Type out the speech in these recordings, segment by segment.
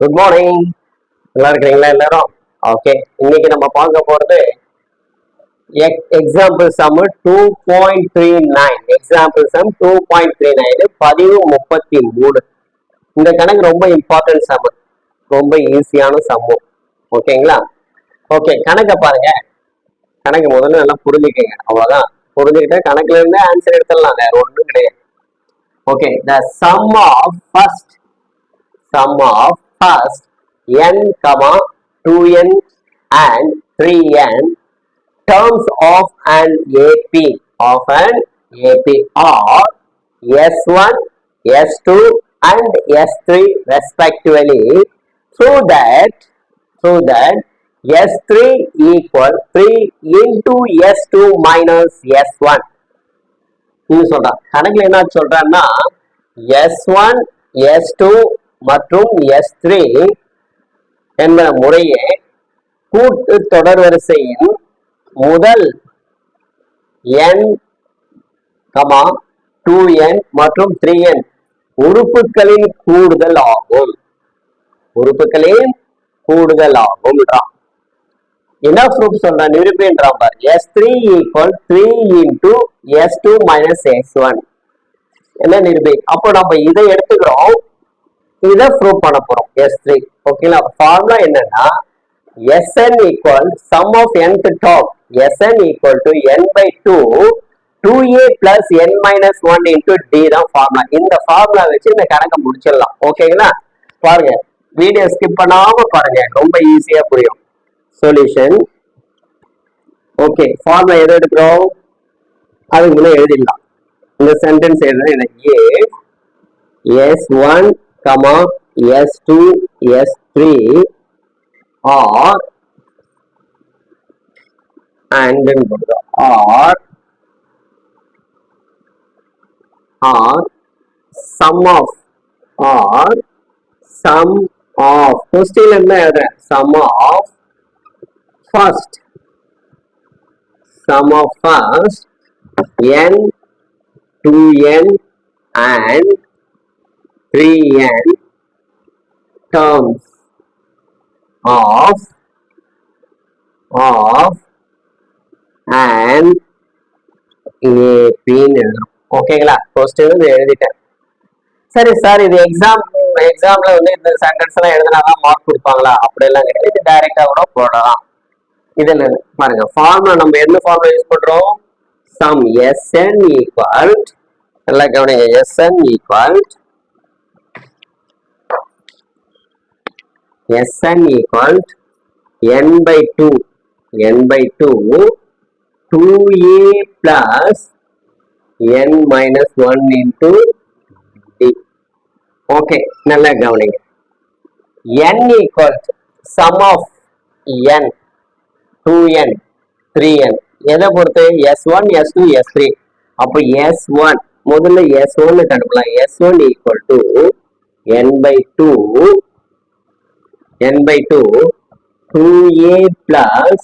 Good morning நல்லா இருக்கிறீங்களா எல்லாரும்? ஓகே இன்னைக்கு நம்ம பார்க்க போறது example sum two point three nine example sum two point three nine பதிவு முப்பத்தி மூணு. இந்த கணக்கு ரொம்ப இம்பார்ட்டன்ட் சம் ரொம்ப ஈஸியான சம்மு ஓகேங்களா ஓகே கணக்கை பாருங்க. கணக்கு முதல்ல நல்லா புரிஞ்சுக்கங்க. அவ்வளோதான் புரிஞ்சுக்கிட்டா கணக்குல இருந்து ஆன்சர் எடுத்துடலாம். வேற ஒன்றும் கிடையாது. Okay the sum of first sum of first n comma 2n and 3n terms of an AP of an AP are S1, S2 and S3 respectively so that so that S3 equal 3 into S2 minus S1 இது சொல்றான் கணக்குல என்ன சொல்றான்னா S one S two மற்றும் S three என்ற முறையே கூட்டு தொடர் வரிசையின் முதல் என் கமா டூ என் மற்றும் த்ரீ என் உறுப்புகளின் கூடுதல் ஆகும் உறுப்புகளின் கூடுதல் ஆகும்ன்றான் என்ன ப்ரூஃப் சொல்றான் நிரூபின்றான் பார். S three equal three into S two minus S one என்ன நிரூபி? அப்போ நம்ம இதை எடுத்துக்கிறோம். இதை ப்ரூவ் பண்ண போறோம். எஸ் த்ரீ ஓகேங்களா ஃபார்முலா என்னன்னா S N equal sum of N of nth top. Sn equal to n by 2 2a plus n minus 1 into d தான் ஃபார்முலா இந்த ஃபார்முலா வச்சு இந்த கணக்கை முடிச்சிடலாம். ஓகேங்களா பாருங்க. வீடியோ ஸ்கிப் பண்ணாம பாருங்க. ரொம்ப ஈஸியா புரியும். சொல்யூஷன் ஓகே ஃபார்முலா எதை எடுக்கிறோம்? அதுக்கு முன்னே எழுதிடலாம். இந்த சென்டென்ஸ் எழுதுனா a S one comma S two S three are and then go to R R sum of R sum of question என்ன எழுதுறேன் sum of first sum of first n 2n and 3n terms of of an ஏபின்னு எழுதணும் ஓகேங்களா question வந்து எழுதிட்டேன். சரி sir இது exam எக்ஸாம்ல வந்து இந்த சென்டென்ஸ் எல்லாம் எழுதினாதான் மார்க் கொடுப்பாங்களா? அப்படியெல்லாம் கிடையாது. இது டைரக்டா கூட போடலாம். இதுல பாருங்க. ஃபார்முலா நம்ம என்ன ஃபார்முலா யூஸ் பண்றோம்? சம் எஸ்என் ஈக்குவல் நல்லா கவனிங்க. S N equal Sn equals n by 2 n by 2 2a plus n minus 1 into d okay நல்லா கவனிங்க n equals sum of n 2n 3n எதை பொறுத்து s1 s2 s3 அப்போ s1 முதல்ல s1 கண்டுபிடிக்கலாம் s1 equal to n by 2 n by 2 2a plus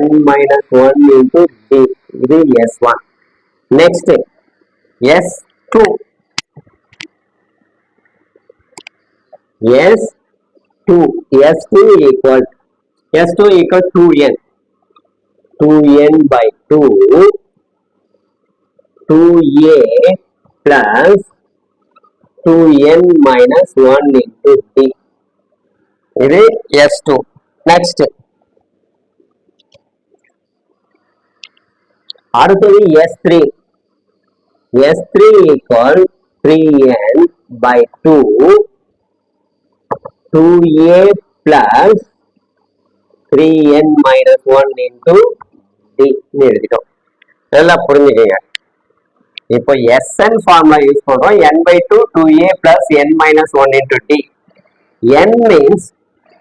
n minus 1 into d இது s1 next s2 s2 s2 equal s2 equal 2n 2n by 2 2a plus 2n minus 1 into d இது S two next அடுத்தது S three S three equal three n by two two a plus three n minus one into டின்னு எழுதிட்டோம். நல்லா புரிஞ்சுக்கங்க. இப்போ SN formula use பண்றோம். N by two two a plus n minus one into d n means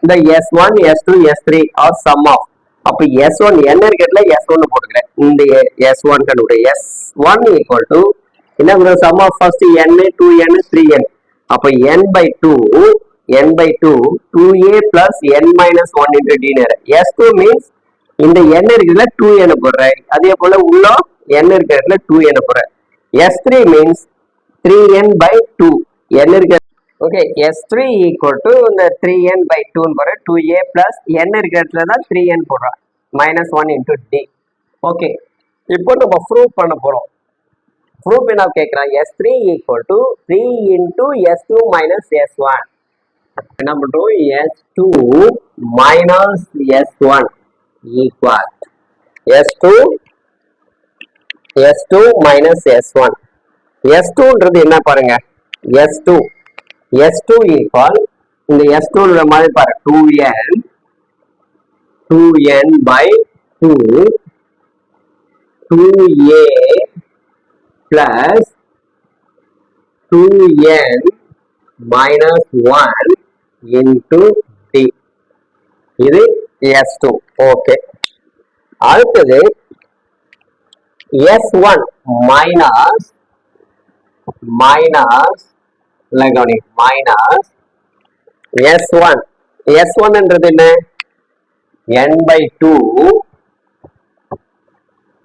இந்த S one S two S three are sum of அப்ப S one என்ன இருக்கிறதுல S one போட்டுக்கிறேன் இந்த எஸ் ஒன் கண்டுபிடிக்க S one equal to என்ன sum of first n two n three n அப்ப n by two n by two two a plus n minus one into டினர் S two means இந்த என் இருக்கிறதுல two என போடுறேன் அதே போல உள்ள என் இருக்கிறதுல டூ என போடுறேன் S three means three n by two n இருக்கிற okay S three equal to இந்த த்ரீ என் பை டூன்னு போகிறேன் டூ ஏ ப்ளஸ் என் இருக்கிற இடத்துல தான் த்ரீ என் போடுறோம் minus one into d okay இப்போ நம்ம ப்ரூவ் பண்ண போகிறோம் ப்ரூஃப் என்ன கேட்குறான் S three equal to three into S two minus S one என்ன பண்ணுறோம் S two minus S one equal S two S two minus S one S டூன்றது என்ன பாருங்க? S two S two equal இந்த S டூன்ற மாதிரி பாரு two n two n by two two a plus two n minus one into d இது S two okay அடுத்தது S one minus minus கவனி minus S one S ஒன்ன்றது என்ன? N by two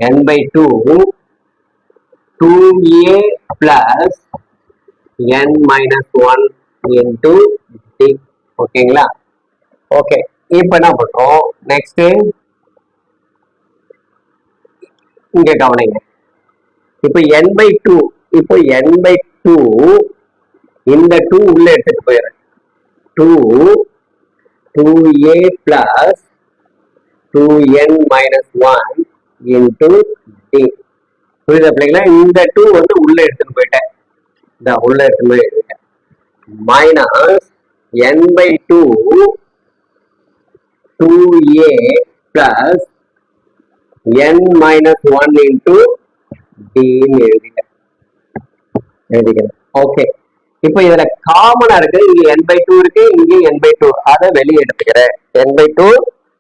n by two two a plus n minus one into d ஓகேங்களா okay இப்போ என்ன பண்றோம்? Next இங்க கவனிங்க. இப்போ என் பை டூ இப்போ என் பை டூ இந்த டூ உள்ள எடுத்துட்டு போயிடுறேன். Two two a plus two n minus one into d புரியுதா பிள்ளைங்களா? இந்த டூ வந்து உள்ள எடுத்துட்டு போயிட்டேன். இந்த உள்ள எடுத்துட்டு போய் எடுத்துட்டேன் minus n by two two a plus n minus one into டின்னு எழுதிட்டேன். எழுதிக்கிறேன். ஓகே இப்போ இதுல காமனா இருக்கு இங்க என் பை டூ இருக்கு. இங்க என் பை டூ அதை வெளியே எடுத்துக்கிறேன். என் பை டூ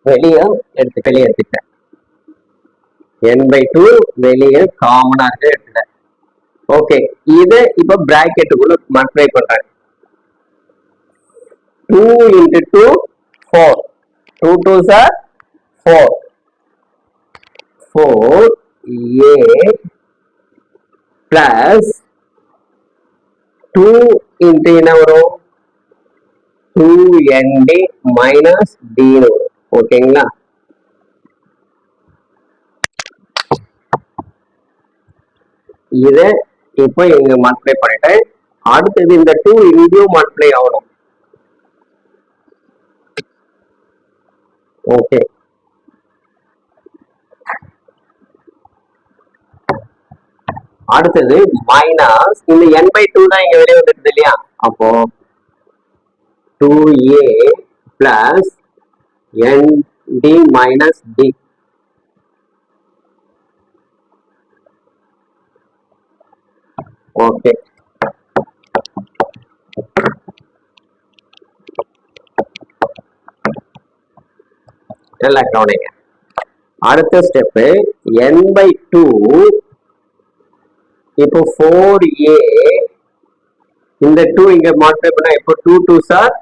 வெளியே எடுத்து வெளியே எடுத்துக்கிறேன். என் பை டூ வெளியே காமனா இருக்கு. எடுத்துட்டேன் ஓகே இதை இப்போ பிராக்கெட்டுக்குள்ள மல்டிப்ளை பண்றேன். Two into two four two two sir four four a plus two into என்ன வரும் டூ என்டி மைனஸ் டின்னு வரும் ஓகேங்களா இதை இப்போ இங்க மல்டிப்ளை பண்ணிட்டேன் அடுத்தது இந்த டூ இங்கேயும் மல்டிப்ளை ஆகணும் ஓகே அடுத்தது மைனஸ் இந்த என் பை டூ தான் இங்க வெளியே வந்துருக்குது இல்லையா? அப்போ two a plus n d minus d okay நல்லா கவனிங்க. அடுத்த ஸ்டெப்பு என் பை டூ இப்போ ஃபோர் ஏ இந்த டூ இங்க மாடிஃபை பண்ண இப்போ two two sir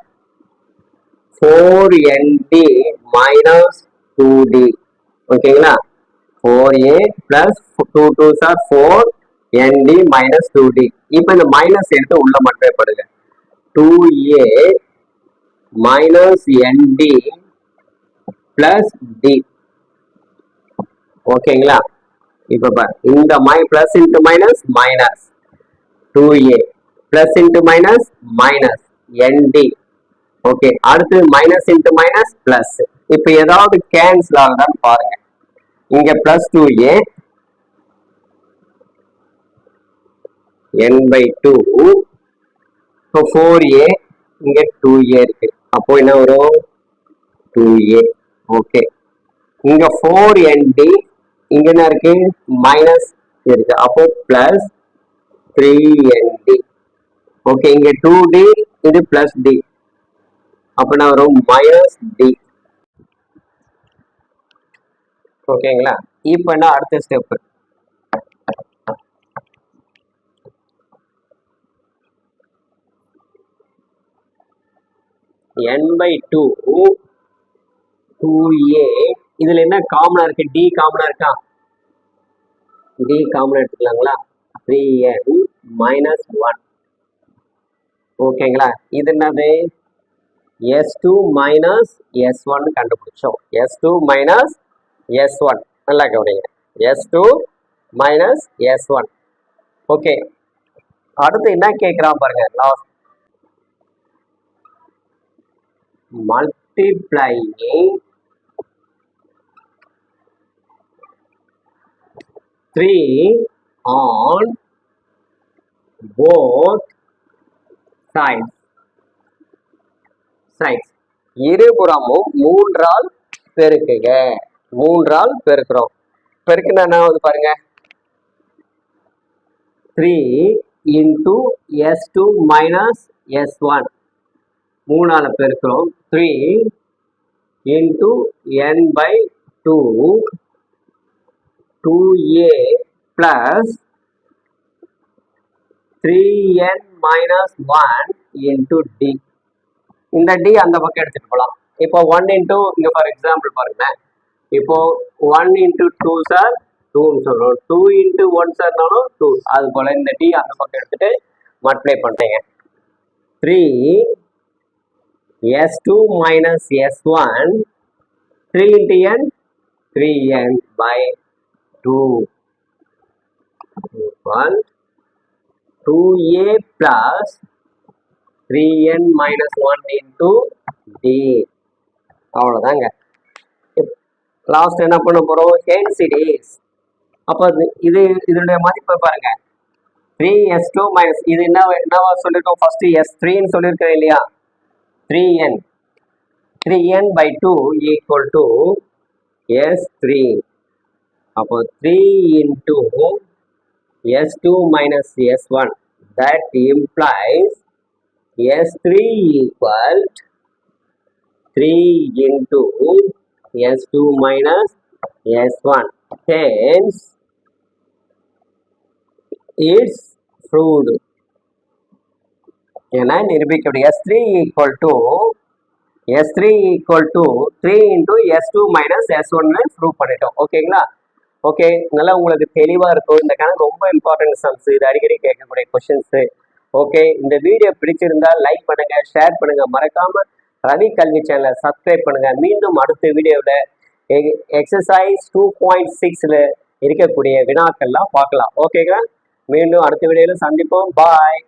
four nd minus two d ஓகேங்களா four a plus two two sir four nd minus two d இப்போ இந்த மைனஸ் எடுத்து உள்ள மல்டிப்ளை பண்ணுங்க. Two a minus nd plus d ஓகேங்களா இப்போ இந்த my plus into minus minus two a plus into minus minus nd okay அடுத்து minus into minus plus இப்போ ஏதாவது கேன்சல் ஆகுதான்னு பாருங்க. இங்க plus two a n by two இப்போ ஃபோர் ஏ இங்க டூ ஏ இருக்கு. அப்போ என்ன வரும்? டூ ஏ ஓகே இங்க ஃபோர் என் டி இங்க என்ன இருக்கு? மைனஸ் இருக்கு. அப்போ plus three n d okay இங்க டூ டி இது பிளஸ் டி அப்ப என்ன வரும் மைனஸ் டி ஓகேங்களா இப்போ என்ன அடுத்த step n by two two a இதுல என்ன காமனா இருக்கு? டி காமனா இருக்கா? டி காமனா எடுத்துக்கலாங்களா? த்ரீ என் மைனஸ் ஒன் ஓகேங்களா இது என்னது? S two minus S one கண்டுபிடிச்சோம். S two minus S one நல்லா கவனிங்க. S two minus S one okay அடுத்து என்ன கேட்குறான் பாருங்க last multiplying three on both sides. Sides. இருபுறமும் மூன்றால் பெருக்குக. மூன்றால் பெருக்கிறோம். பெருக்குனா என்ன ஆகுது பாருங்க? Three into S two minus S one மூணால் பெருக்கிறோம். Three into n by two two a plus three n minus one into d இந்த டி அந்த பக்கம் எடுத்துட்டு போகலாம் இப்போ ஒன் இன்டூ இங்கே ஃபார் எக்ஸாம்பிள் பாருங்க. இப்போ ஒன் இன்டூ டூ சார் டூன்னு சொல்லணும் டூ இன்டூ ஒன் சார்னாலும் டூ அது போல் இந்த டி அந்த பக்கம் எடுத்துட்டு மல்டிப்ளை பண்ணுறீங்க three S two minus S one three into n three n by 2 equal 2a plus 3n minus 1 into d. அவ்வளோதாங்க லாஸ்ட் என்ன பண்ண போகிறோம் ஹென்சிடிஸ் அப்போ இது இதனுடைய மதிப்பை பாருங்க. த்ரீ எஸ் டூ மைனஸ் இது என்ன என்னவா சொல்லியிருக்கோம் ஃபஸ்ட்டு எஸ் த்ரீன்னு சொல்லியிருக்கேன் இல்லையா? Three n three n by two equal to S three அப்போ 3 into s2 minus s1 that implies s3 equal 3 into s2 minus s1 hence it's proved என நிரூபிக்க முடியும் S three equal to S three equal to three into S two minus S ஒன்னு prove பண்ணிட்டோம் ஓகேங்களா okay நல்லா உங்களுக்கு தெளிவாக இருக்கும். இந்த கணக்கு ரொம்ப இம்பார்ட்டன்ட் சம்ஸ் இது அடிக்கடி கேட்கக்கூடிய கொஷின்ஸு ஓகே இந்த வீடியோ பிடிச்சிருந்தா லைக் பண்ணுங்க ஷேர் பண்ணுங்க. மறக்காம ரவி கல்வி சேனலை சப்ஸ்கிரைப் பண்ணுங்க. மீண்டும் அடுத்த வீடியோவில் எக்ஸசைஸ் டூ பாயிண்ட் சிக்ஸில் இருக்கக்கூடிய வினாக்கள்லாம் பார்க்கலாம். ஓகேங்களா மீண்டும் அடுத்த வீடியோவில் சந்திப்போம். பாய்